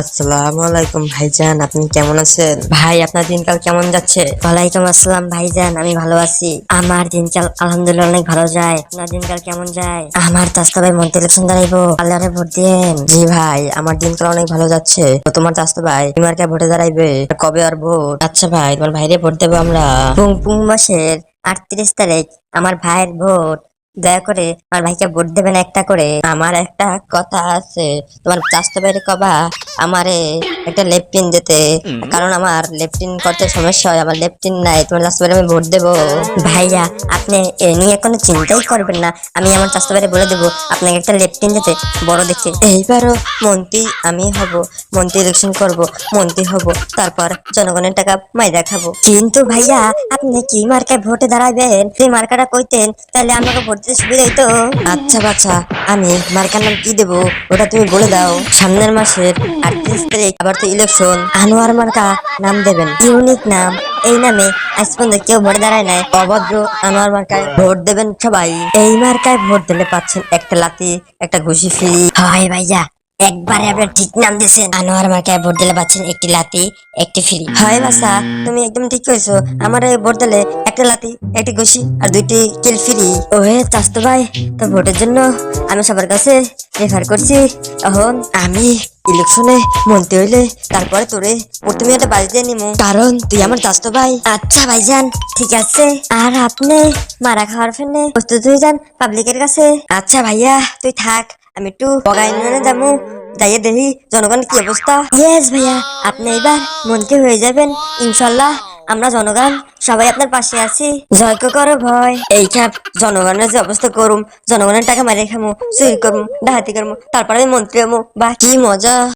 আসসালামু আলাইকুম ভাইজান আপনি কেমন আছেন? ভাই আপনার দিনকাল কেমন যাচ্ছে? ওয়ালাইকুম আসসালাম ভাইজান আমি ভালো আছি। আমার দিনকাল আলহামদুলিল্লাহ অনেক ভালো যায়। আপনার দিনকাল কেমন যায়? আমার তাস্তা ভাই মন্ত্রী ইলেকশন দাঁড়াইবো আল্লাহরে ভোট দিয়েন। জি ভাই আমার দিনকাল অনেক ভালো যাচ্ছে। তো তোমার চাস্তো ভাই তোমার কে ভোটে দাঁড়াইবে? কবে আর ভোট? আচ্ছা ভাই তোমার ভাইরে ভোট দেবো আমরা। পুং পুং মাসের আটত্রিশ তারিখ আমার ভাইয়ের ভোট। দয়া করে আমার ভাইকে ভোট দেবেন একটা করে। আমার একটা কথা আছে। তোমার চাস্তো বাইরে কবা আমারে একটা লেফটিন দিতে। কারণ আমার লেফটিন করতে সমস্যা হয় আমার লেফটিন নাই তোমার চাস্তো ভাইরে আমি ভোট দেবো। ভাইয়া আপনি এ নিয়ে কোনো চিন্তাই করবেন না। আমি আমার চাষতে বাইরে বলে দেবো আপনাকে একটা লেফটিন যেতে বড় দেখে। এইবারও মন্ত্রী আমি হব। মন্ত্রী ইলেকশন করব, মন্ত্রী হব, তারপর জনগণের টাকা মাইরা খাব। কিন্তু ভাইয়া, আপনি কি মার্কায় ভোটে দাঁড়াবেন সেই মার্কাটা কইতেন, তাহলে আমাকে ভোট দিতে সুবিধা হইতো? আচ্ছা বাচ্চা আমি মার্কার নাম কি দেবো? ওটা তুমি বলে দাও। সামনের মাসের আটত্রিশ তারিখ, আবার তো ইলেকশন। আনোয়ার মার্কা নাম দেবেন। ইউনিক নাম। এই নামে আজ পর্যন্ত কেউ ভোটে দাঁড়ায় নাই। অভদ্র আনোয়ার মার্কায় ভোট দেবেন সবাই। এই মার্কায় ভোট দিলে পাচ্ছেন একটা লাতি একটা ঘুষি ফ্রি। হয় ভাইয়া একবারে আপনার ঠিক নাম দিয়েছেন। আনোয়ার মার্কায় ভোট দিলে পাচ্ছেন একটি লাতি একটি ফ্রি। হয় বাসা তুমি একদম ঠিক কইছো, আমার এই ভোট দিলে একটা লাতি একটি ঘুষি আর দুইটি কিল ফ্রি। ওহে চাস্তো ভাই, তো ভোটের জন্য আমি সবার কাছে রেফার করছি। এখন আমি ইলেকশনে মন্ত্রী হইলে তারপরে তোরে প্রথমে একটা বাজি দিয়ে নিমু। কারণ তুই আমার চাস্তো ভাই। আচ্ছা ভাইজান, ঠিক আছে। আর আপনি মারা খাওয়ার ফেলে প্রস্তুত হয়ে যান পাবলিকের কাছে। আচ্ছা ভাইয়া, তুই থাক। আমি একটু বগাইনে যাব যাইয়ে দেখি জনগণ কি অবস্থা। ইয়েস ভাইয়া। আপনি এবার মনকে হয়ে যাবেন ইনশাল্লাহ। আমরা জনগণ সবাই আপনার পাশে আছি। জয় করো ভয় এই খাপ জনগণের যে অবস্থা করুম। জনগণের টাকা মারিয়ে খামো চুরি করব ডাহাতি করব তারপরে আমি মন্ত্রী হব বা কি মজা।